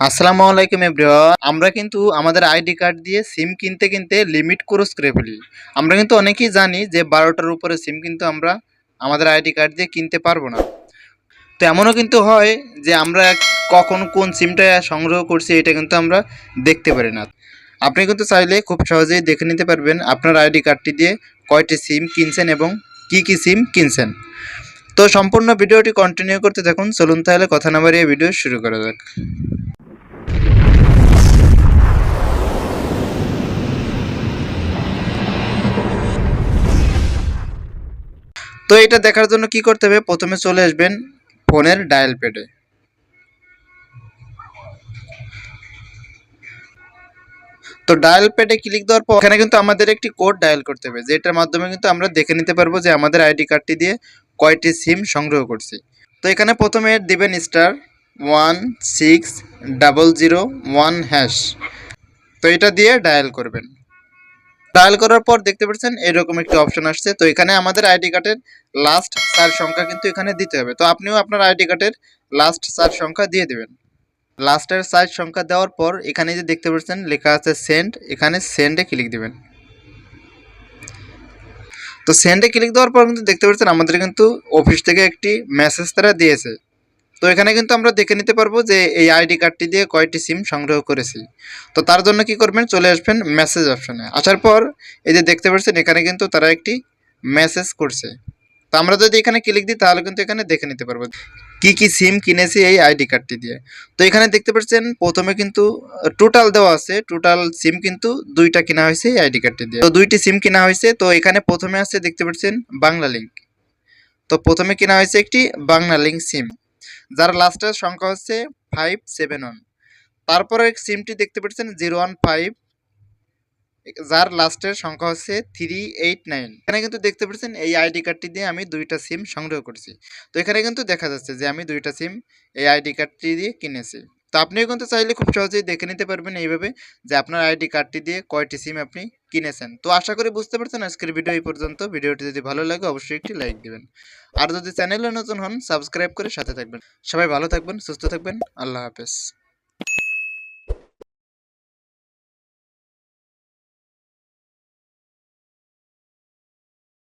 আসসালামু আলাইকুম এভরিওয়ান। আমরা কিন্তু আমাদের আইডি কার্ড দিয়ে সিম কিনতে কিনতে লিমিট ক্রস করে ফেলি। আমরা কিন্তু অনেকেই জানি যে বারোটার উপরে সিম কিন্তু আমরা আমাদের আইডি কার্ড দিয়ে কিনতে পারব না। তো এমনও কিন্তু হয় যে আমরা কখন কোন সিমটা সংগ্রহ করছি, এটা কিন্তু আমরা দেখতে পারি না। আপনি কিন্তু চাইলে খুব সহজেই দেখে নিতে পারবেন আপনার আইডি কার্ডটি দিয়ে কয়টি সিম কিনছেন এবং কি কি সিম কিনছেন। তো সম্পূর্ণ ভিডিওটি কন্টিনিউ করতে থাকুন। চলুন তাহলে কথা না বাড়িয়ে ভিডিও শুরু করা যাক। তো এটা দেখার জন্য কি করতে হবে? প্রথমে চলে আসবেন ফোনের ডায়াল প্যাডে। তো ডায়াল প্যাডে ক্লিক দেওয়ার পর এখানে কিন্তু আমাদের একটি কোড ডায়াল করতে হবে। যেটার মাধ্যমে কিন্তু আমরা দেখে নিতে পারব যে আমাদের আইডি কার্ডটি দিয়ে কয়টি সিম সংগ্রহ করছি। তো এখানে প্রথমে দিবেন star one six double zero one hash. তো এটা দিয়ে ডায়াল করবেন। ডায়াল করার পর দেখতে পাচ্ছেন এরকম একটি অপশন আসছে। তো এখানে আমাদের আইডি কার্ডের লাস্ট চার সংখ্যা কিন্তু এখানে দিতে হবে। তো আপনিও আপনার আইডি কার্ডের লাস্ট চার সংখ্যা দিয়ে দেবেন। লাস্টের চার সংখ্যা দেওয়ার পর এখানে যে দেখতে পাচ্ছেন লেখা আছে সেন্ড এখানে সেন্ডে ক্লিক দিবেন। তো সেন্ডে ক্লিক দেওয়ার পর কিন্তু দেখতে পাচ্ছেন আমাদের কিন্তু অফিস থেকে একটি মেসেজ তারা দিয়েছে। তো এখানে কিন্তু আমরা দেখে নিতে পারব যে এই আইডি কার্ডটি দিয়ে কয়টি সিম সংগ্রহ করেছি। তো তার জন্য কি করবেন? চলে আসবেন মেসেজ অপশনে। আসার পর এই যে দেখতে পাচ্ছেন, এখানে কিন্তু তারা একটি মেসেজ করছে। তো আমরা যদি এখানে ক্লিক দিই, তাহলে কিন্তু এখানে দেখে নিতে পারব কি কি সিম কিনেছি এই আইডি কার্ডটি দিয়ে। তো এখানে দেখতে পাচ্ছেন, প্রথমে কিন্তু টোটাল দেওয়া আছে। টোটাল সিম কিন্তু দুইটা কেনা হয়েছে এই আইডি কার্ডটি দিয়ে। তো দুইটি সিম কেনা হয়েছে। তো এখানে প্রথমে আছে দেখতে পাচ্ছেন, বাংলা লিঙ্ক তো প্রথমে কেনা হয়েছে একটি বাংলা লিঙ্ক সিম। যার লাস্টের সংখ্যা হচ্ছে ফাইভ সেভেন ওয়ান তারপরে সিমটি দেখতে পাচ্ছেন জিরো ওয়ান ফাইভ যার লাস্টের সংখ্যা হচ্ছে থ্রি এইট নাইন এখানে কিন্তু দেখতে পাচ্ছেন এই আইডি কার্ডটি দিয়ে আমি দুইটা সিম সংগ্রহ করছি। তো এখানে কিন্তু দেখা যাচ্ছে যে আমি দুইটা সিম এই আইডি কার্ডটি দিয়ে কিনেছি। তো আপনিও কিন্তু চাইলে খুব সহজেই দেখে নিতে পারবেন এইভাবে যে আপনার আইডি কার্ডটি দিয়ে কয়টি সিম আপনি কিনেছেন। তো আশা করি বুঝতে পারছেন আজকের ভিডিও এই পর্যন্ত। ভিডিওটি যদি ভালো লাগে, অবশ্যই একটি লাইক দিবেন। আর যদি চ্যানেলে নতুন হন সাবস্ক্রাইব করে সাথে থাকবেন। সবাই ভালো থাকবেন, সুস্থ থাকবেন। আল্লাহ হাফেজ।